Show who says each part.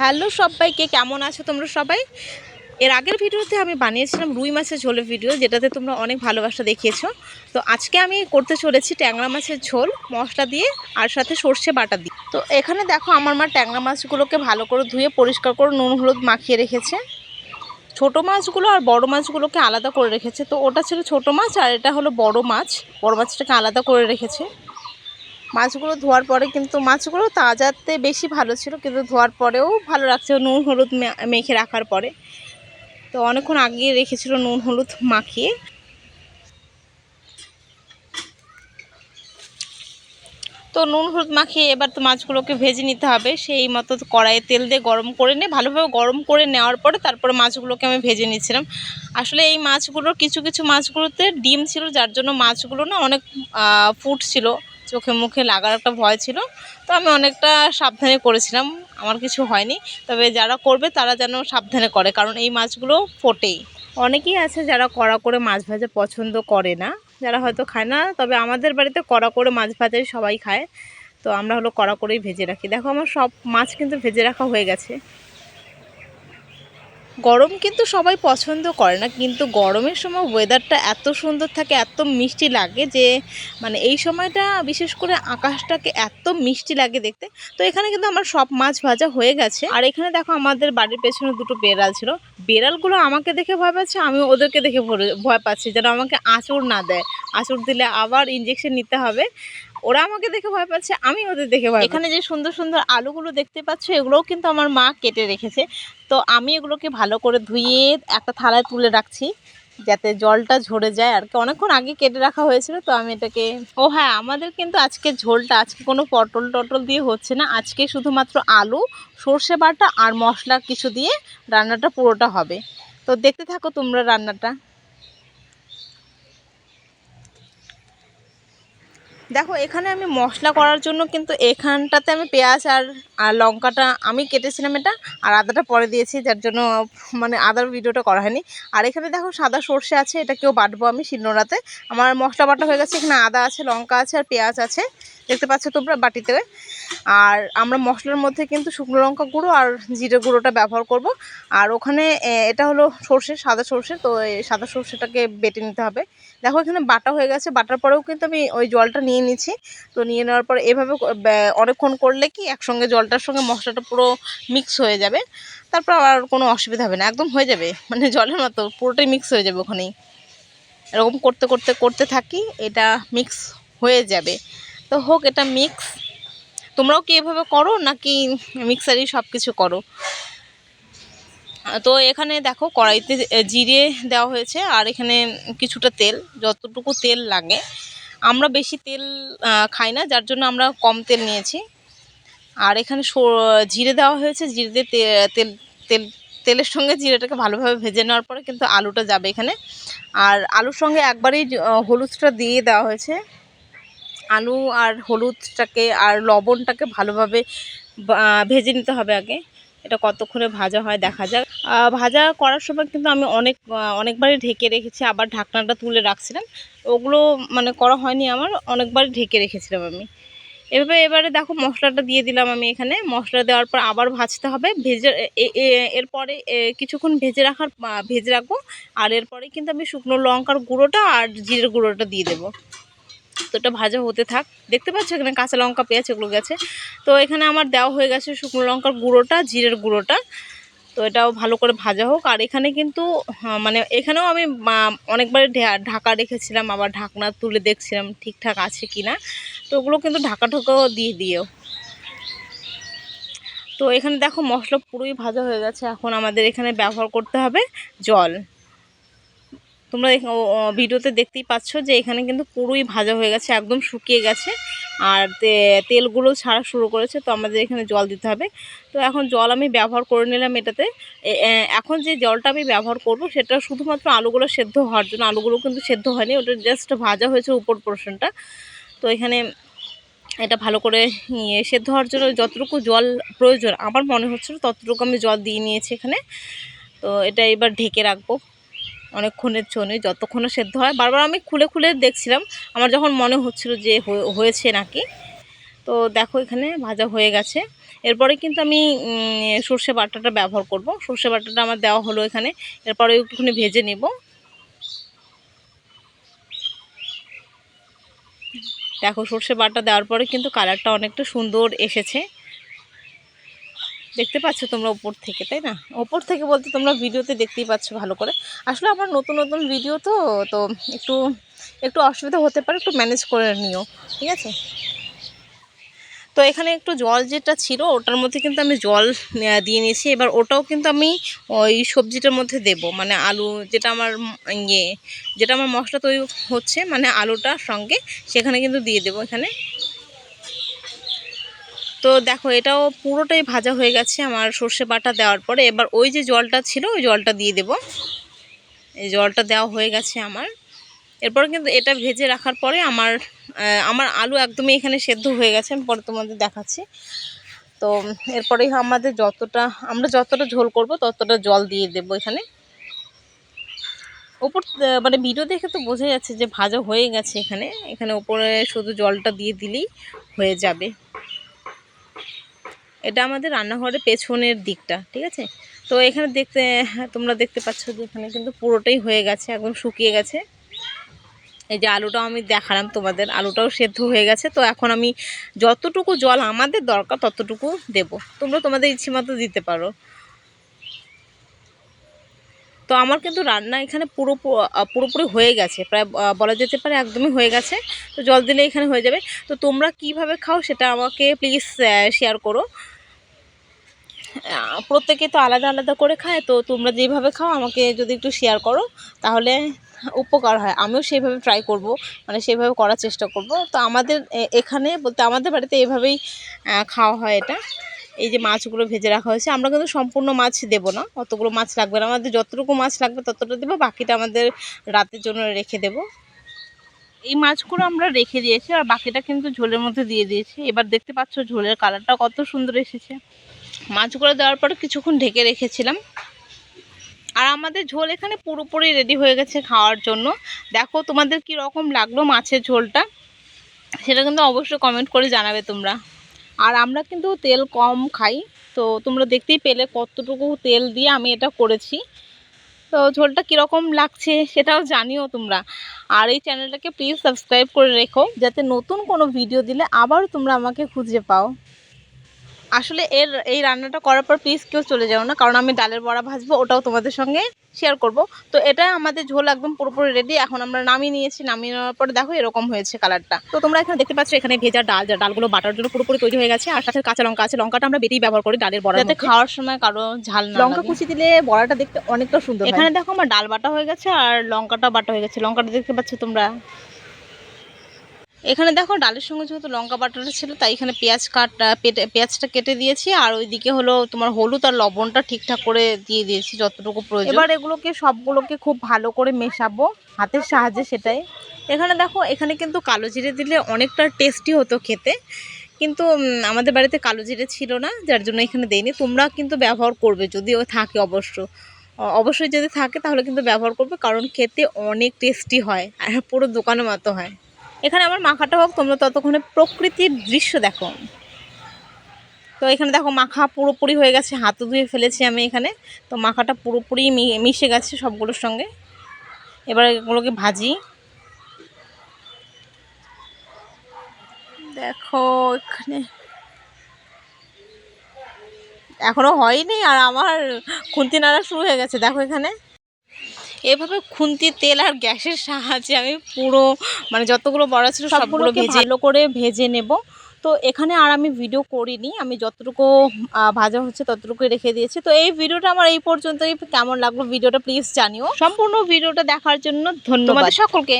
Speaker 1: Hello সবাইকে, কেমন আছো তোমরা সবাই? এর আগের ভিডিওতে আমি বানিয়েছিলাম রুই মাছের ঝোলের ভিডিও, যেটাতে তোমরা অনেক ভালোবাসা দেখিয়েছো। তো আজকে আমি করতে চলেছি ট্যাংরা মাছের ঝোল, মশলা দিয়ে আর সাথে সর্ষে বাটা দিয়ে। তো এখানে দেখো আমার মা ট্যাংরা মাছগুলোকে ভালো করে ধুয়ে পরিষ্কার করে নুন, হলুদ মাখিয়ে রেখেছে। ছোট মাছগুলো আর বড় মাছগুলোকে আলাদা করে রেখেছে। তো ওটা ছিল ছোট মাছ আর এটা হলো বড় মাছ। বড় মাছটাকে আলাদা করে রেখেছে। মাছগুলো ধোয়ার পরে কিন্তু মাছগুলো তাজাতে বেশি ভালো ছিল, কিন্তু ধোয়ার পরেও ভালো লাগছে নুন হলুদ মেখে রাখার পরে। তো অনেকক্ষণ আগে রেখেছিল নুন হলুদ মাখিয়ে। তো নুন হলুদ মাখিয়ে এবার তো মাছগুলোকে ভেজে নিতে হবে। সেই মতো কড়াইয়ে তেল দিয়ে গরম করে নিয়ে, ভালোভাবে গরম করে নেওয়ার পরে তারপরে মাছগুলোকে আমি ভেজে নিচ্ছিলাম আসলে এই মাছগুলোর কিছু কিছু মাছগুলোতে ডিম ছিল, যার জন্য মাছগুলো না অনেক ফুট ফুটছিল চোখে মুখে লাগার একটা ভয় ছিল। তো আমি অনেকটা সাবধানে করেছিলাম, আমার কিছু হয়নি। তবে যারা করবে তারা যেন সাবধানে করে, কারণ এই মাছগুলো ফোটেই। অনেকেই আছে যারা কড়া করে মাছ ভাজা পছন্দ করে না, যারা হয়তো খায় না, তবে আমাদের বাড়িতে কড়া করে মাছ ভাজাই সবাই খায়। তো আমরা হলো কড়া করেই ভেজে রাখি। দেখো আমার সব মাছ কিন্তু ভেজে রাখা হয়ে গেছে। গরম কিন্তু সবাই পছন্দ করে না, কিন্তু গরমের সময় ওয়েদারটা এত সুন্দর থাকে, এত মিষ্টি লাগে যে মানে এই সময়টা বিশেষ করে আকাশটাকে এত মিষ্টি লাগে দেখতে। তো এখানে কিন্তু আমার সব মাছ ভাজা হয়ে গেছে। আর এখানে দেখো আমাদের বাড়ির পেছনে দুটো বেড়াল ছিল। বেড়ালগুলো আমাকে দেখে ভয় পাচ্ছে আমি ওদেরকে দেখে ভয় পাচ্ছি যেন আমাকে আঁচড় না দেয়। আঁচড় দিলে আবার ইঞ্জেকশন নিতে হবে। ওরা আমাকে দেখে ভয় পাচ্ছে, আমি ওদের দেখে ভয় এখানে যে সুন্দর সুন্দর আলুগুলো দেখতে পাচ্ছ, এগুলোও কিন্তু আমার মা কেটে রেখেছে। তো আমি এগুলোকে ভালো করে ধুয়ে একটা থালায় তুলে রাখছি, যাতে জলটা ঝরে যায়। আর কি, অনেকক্ষণ আগে কেটে রাখা হয়েছিল, তো আমি এটাকে, ও হ্যাঁ আমাদের কিন্তু আজকে ঝোলটা, আজকে কোনো পটল টটল দিয়ে হচ্ছে না। আজকে শুধুমাত্র আলু, সর্ষে বাটা আর মশলা কিছু দিয়ে রান্নাটা পুরোটা হবে। তো দেখতে থাকো তোমরা রান্নাটা। দেখো, এখানে আমি মশলা করার জন্য কিন্তু এখানটাতে আমি পেঁয়াজ আর আর লঙ্কাটা আমি কেটেছিলাম এটা, আর আদাটা পরে দিয়েছি, যার জন্য মানে আদার ভিডিওটা করা হয়নি। আর এখানে দেখো, সাদা সর্ষে আছে এটা কেউ বাটবো আমি শিলনোড়াতে। আমার মশলা বাটা হয়ে গেছে, এখানে আদা আছে, লঙ্কা আছে, আর পেঁয়াজ আছে। দেখতে পাচ্ছ তোমরা বাটিতে। আর আমরা মশলার মধ্যে কিন্তু শুকনো লঙ্কা গুঁড়ো আর জিরে গুঁড়োটা ব্যবহার করব। আর ওখানে এটা হলো সর্ষে, সাদা সর্ষে, তো সাদা সর্ষেটাকে বেটে নিতে হবে। দেখো এখানে বাটা হয়ে গেছে, বাটার পরেও কিন্তু আমি ওই জলটা নিয়ে নিচ্ছি তো নিয়ে নেওয়ার পর এভাবে অনেকক্ষণ করলে কি একসঙ্গে জলটার সঙ্গে মশলাটা পুরো মিক্স হয়ে যাবে। তারপর আর কোনো অসুবিধা হবে না, একদম হয়ে যাবে। মানে জলের মতো, পুরোটাই মিক্স হয়ে যাবে ওখানেই। এরকম করতে করতে করতে থাকি, এটা মিক্স হয়ে যাবে। তো হোক, এটা মিক্স তোমরাও কি এভাবে করো নাকি মিক্সারই সব কিছু করো? তো এখানে দেখো কড়াইতে জিরে দেওয়া হয়েছে আর এখানে কিছুটা তেল, যতটুকু তেল লাগে। আমরা বেশি তেল খাই না, যার জন্য আমরা কম তেল নিয়েছি। আর এখানে জিরে দেওয়া হয়েছে, জিরে দিয়ে তে- তেল তেল, তেলের সঙ্গে জিরেটাকে ভালোভাবে ভেজে নেওয়ার পরে কিন্তু আলুটা যাবে এখানে। আর আলুর সঙ্গে একবারেই হলুদটা দিয়ে দেওয়া হয়েছে। আলু আর হলুদটাকে আর লবণটাকে ভালোভাবে ভেজে নিতে হবে আগে। এটা কতক্ষণে ভাজা হয় দেখা যাক। ভাজা করার সময় কিন্তু আমি অনেক অনেকবারই ঢেকে রেখেছি, আবার ঢাকনাটা তুলে রাখছিলাম। ওগুলো মানে করা হয়নি আমার, অনেকবারই ঢেকে রেখেছিলাম আমি। এভাবে এবারে দেখো মশলাটা দিয়ে দিলাম আমি এখানে। মশলা দেওয়ার পর আবার ভাজতে হবে। ভেজে এরপরে কিছুক্ষণ ভেজে রাখার ভেজে রাখব। আর এরপরে কিন্তু আমি শুকনো লঙ্কার গুঁড়োটা আর জিরের গুঁড়োটা দিয়ে দেবো। তো এটা ভাজা হতে থাক। দেখতে পাচ্ছ এখানে কাঁচা লঙ্কা পেঁয়াজ এগুলো গেছে। তো এখানে আমার দেওয়া হয়ে গেছে শুকনো লঙ্কার গুঁড়োটা জিরের গুঁড়োটা। তো এটাও ভালো করে ভাজা হোক। আর এখানে কিন্তু হ্যাঁ, মানে এখানেও আমি অনেকবার ঢাকা রেখেছিলাম আবার ঢাকনা তুলে দেখছিলাম ঠিকঠাক আছে কি না তো ওগুলো কিন্তু ঢাকা ঢোকাও দিয়ে দিও। তো এখানে দেখো মশলা পুরোই ভাজা হয়ে গেছে। এখন আমাদের এখানে ব্যবহার করতে হবে জল। তোমরা ভিডিওতে দেখতেই পাচ্ছ যে এখানে কিন্তু পুরোই ভাজা হয়ে গেছে, একদম শুকিয়ে গেছে। আর তেলগুলো ছাড়া শুরু করেছে, তো আমাদের এখানে জল দিতে হবে। তো এখন জল আমি ব্যবহার করে নিলাম এটাতে। এখন যে জলটা আমি ব্যবহার করব, সেটা শুধুমাত্র আলুগুলো সেদ্ধ হওয়ার জন্য। আলুগুলো কিন্তু সেদ্ধ হয়নি, ওটা জাস্ট ভাজা হয়েছে উপর পোর্শনটা তো এখানে এটা ভালো করে ইয়ে সেদ্ধ হওয়ার জন্য যতটুকু জল প্রয়োজন, আমার মনে হচ্ছিল ততটুকু আমি জল দিয়ে নিয়েছি এখানে। তো এটা এবার ঢেকে রাখব। অনেকক্ষণের জন্য, যতক্ষণে সেদ্ধ হয়। বারবার আমি খুলে খুলে দেখছিলাম। আমার যখন মনে হচ্ছিল যে হয়ে- হয়েছে নাকি। তো দেখো এখানে ভাজা হয়ে গেছে। এরপরে কিন্তু আমি সর্ষে বাটাটা ব্যবহার করব। সর্ষে বাটাটা আমার দেওয়া হলো এখানে। এরপরে একটুখানি ভেজে নেব। দেখো সর্ষে বাটা দেওয়ার পরে কিন্তু কালারটা অনেকটা সুন্দর এসেছে। দেখতে পাচ্ছ তোমরা ওপর থেকে, তাই না? ওপর থেকে বলতে তোমরা ভিডিওতে দেখতেই পাচ্ছ ভালো করে। আসলে আমার নতুন নতুন ভিডিও তো তো একটু একটু অসুবিধা হতে পারে, একটু ম্যানেজ করে নিও, ঠিক আছে? তো এখানে একটু জল যেটা ছিল, ওটার মধ্যে কিন্তু আমি জল দিয়ে নিয়েছি। এবার ওটাও কিন্তু আমি ওই সবজিটার মধ্যে দেব। মানে আলু যেটা আমার ইয়ে যেটা আমার মশলা তৈরি হচ্ছে মানে আলুটার সঙ্গে সেখানে কিন্তু দিয়ে দেবো এখানে। তো দেখো, এটাও পুরোটাই ভাজা হয়ে গেছে আমার সর্ষে বাটা দেওয়ার পরে। এবার ওই যে জলটা ছিল, ওই জলটা দিয়ে দেব। এই জলটা দেওয়া হয়ে গেছে আমার। এরপর কিন্তু এটা ভেজে রাখার পরে আমার আমার আলু একদমই এখানে সেদ্ধ হয়ে গেছে। আমি পরে তোমাদের দেখাচ্ছি। তো এরপরেই আমাদের যতটা, আমরা যতটা ঝোল করব, ততটা জল দিয়ে দেবো এখানে। ওপর মানে ভিডিও দেখে তো বোঝা যাচ্ছে যে ভাজা হয়ে গেছে এখানে। এখানে ওপরে শুধু জলটা দিয়ে দিলেই হয়ে যাবে। এটা আমাদের রান্নাঘরের পেছনের দিকটা, ঠিক আছে? তো এখানে দেখতে, তোমরা দেখতে পাচ্ছ যে এখানে কিন্তু পুরোটাই হয়ে গেছে, একদম শুকিয়ে গেছে। এই যে আলুটাও আমি দেখালাম তোমাদের, আলুটাও সেদ্ধ হয়ে গেছে। তো এখন আমি যতটুকু জল আমাদের দরকার ততটুকু দেব। তোমরা তোমাদের ইচ্ছে মতো দিতে পারো। তো আমার কিন্তু রান্না এখানে পুরো পুরোপুরি হয়ে গেছে। প্রায় বলা যেতে পারে একদমই হয়ে গেছে। তো জল দিলে এখানে হয়ে যাবে। তো তোমরা কীভাবে খাও সেটা আমাকে প্লিজ শেয়ার করো। প্রত্যেকে তো আলাদা আলাদা করে খায়, তো তোমরা যেভাবে খাও আমাকে যদি একটু শেয়ার করো, তাহলে উপকার হয়। আমিও সেইভাবে ট্রাই করব মানে সেইভাবে করার চেষ্টা করব। তো আমাদের এখানে বলতে আমাদের বাড়িতে এভাবেই খাওয়া হয় এটা। এই যে মাছগুলো ভেজে রাখা হয়েছে, আমরা কিন্তু সম্পূর্ণ মাছ দেব না। অতগুলো মাছ লাগবে না। আমাদের যতটুকু মাছ লাগবে ততটা দেবো, বাকিটা আমাদের রাতের জন্য রেখে দেব। এই মাছগুলো আমরা রেখে দিয়েছি, আর বাকিটা কিন্তু ঝোলের মধ্যে দিয়ে দিয়েছি। এবার দেখতে পাচ্ছ ঝোলের কালারটা কত সুন্দর এসেছে। মাছগুলো দেওয়ার পরে কিছুক্ষণ ঢেকে রেখেছিলাম। আর আমাদের ঝোল এখানে পুরোপুরি রেডি হয়ে গেছে খাওয়ার জন্য। দেখো তোমাদের কি রকম লাগল মাছের ঝোলটা? সেটা কিন্তু অবশ্যই কমেন্ট করে জানাবে তোমরা। আর আমরা কিন্তু তেল কম খাই, তো তোমরা দেখতেই পেলে কতটুকু তেল দিয়ে আমি এটা করেছি। তো ঝোলটা কীরকম লাগছে সেটাও জানিও তোমরা। আর এই চ্যানেলটাকে প্লিজ সাবস্ক্রাইব করে রেখো, যাতে নতুন কোনো ভিডিও দিলে আবার তোমরা আমাকে খুঁজে পাও। আসলে এর এই রান্নাটা করার পর প্লিজ কেউ চলে যাও না কারণ আমি ডালের বড়া ভাজবো ওটাও তোমাদের সঙ্গে শেয়ার করব। তো এটা আমাদের ঝোল একদম পুরোপুরি রেডি এখন আমরা নামিয়ে নিয়েছি নামিয়ে নেওয়ার পরে দেখো এরকম হয়েছে কালারটা তো তোমরা এখানে দেখতে পাচ্ছ এখানে ভেজা ডাল যা ডালগুলো বাটার জন্য পুরোপুরি তৈরি হয়ে গেছে আর সাথে কাঁচা লঙ্কা আছে লঙ্কাটা আমরা বেটেই ব্যবহার করি ডালের বড়া যাতে খাওয়ার সময় কারও ঝাল না
Speaker 2: লঙ্কা। কুচি দিলে বড়াটা দেখতে অনেকটা সুন্দর
Speaker 1: এখানে দেখো আমার ডাল বাটা হয়ে গেছে আর লঙ্কাটা বাটা হয়ে গেছে। লঙ্কাটা দেখতে পাচ্ছ তোমরা? এখানে দেখো ডালের সঙ্গে যেহেতু লঙ্কা বাটাটা ছিল তাই এখানে পেঁয়াজ কাট পেটে পেঁয়াজটা কেটে দিয়েছি। আর ওইদিকে হলো তোমার হলুদ আর লবণটা ঠিকঠাক করে দিয়ে দিয়েছি যতটুকু প্রয়োজন। এবার এগুলোকে সবগুলোকে খুব ভালো করে মেশাবো হাতের সাহায্যে সেটাই। এখানে দেখো এখানে কিন্তু কালো জিরে দিলে অনেকটা টেস্টি হতো খেতে। কিন্তু আমাদের বাড়িতে কালো জিরে ছিল না যার জন্য এখানে দেয়নি তোমরা কিন্তু ব্যবহার করবে যদি ও থাকে অবশ্য। অবশ্যই যদি থাকে তাহলে কিন্তু ব্যবহার করবে কারণ খেতে অনেক টেস্টি হয় আর পুরো দোকানের মতো হয়। এখানে আমার মাখাটা হোক, তোমরা ততক্ষণে প্রকৃতির দৃশ্য দেখো। তো এখানে দেখো মাখা পুরোপুরি হয়ে গেছে হাতও ধুয়ে ফেলেছি আমি এখানে। তো মাখাটা পুরোপুরি মিশে গেছে সবগুলোর সঙ্গে। এবার এগুলোকে ভাজি। দেখো এখানে। এখনও হয়নি আর আমার খুন্তি নাড়া শুরু হয়ে গেছে, দেখো এখানে। এভাবে খুন্তি তেল আর গ্যাসের সাহায্যে আমি পুরো মানে যতগুলো বড়া ছিল সবগুলো ভেজে ভালো করে ভেজে নেব। তো এখানে আর আমি ভিডিও করিনি। আমি যতটুকু ভাজা হচ্ছে ততটুকুই রেখে দিয়েছি। তো এই ভিডিওটা আমার এই পর্যন্তই। কেমন লাগল ভিডিওটা প্লিজ জানিও। সম্পূর্ণ ভিডিওটা দেখার জন্য ধন্যবাদ। সকলকে।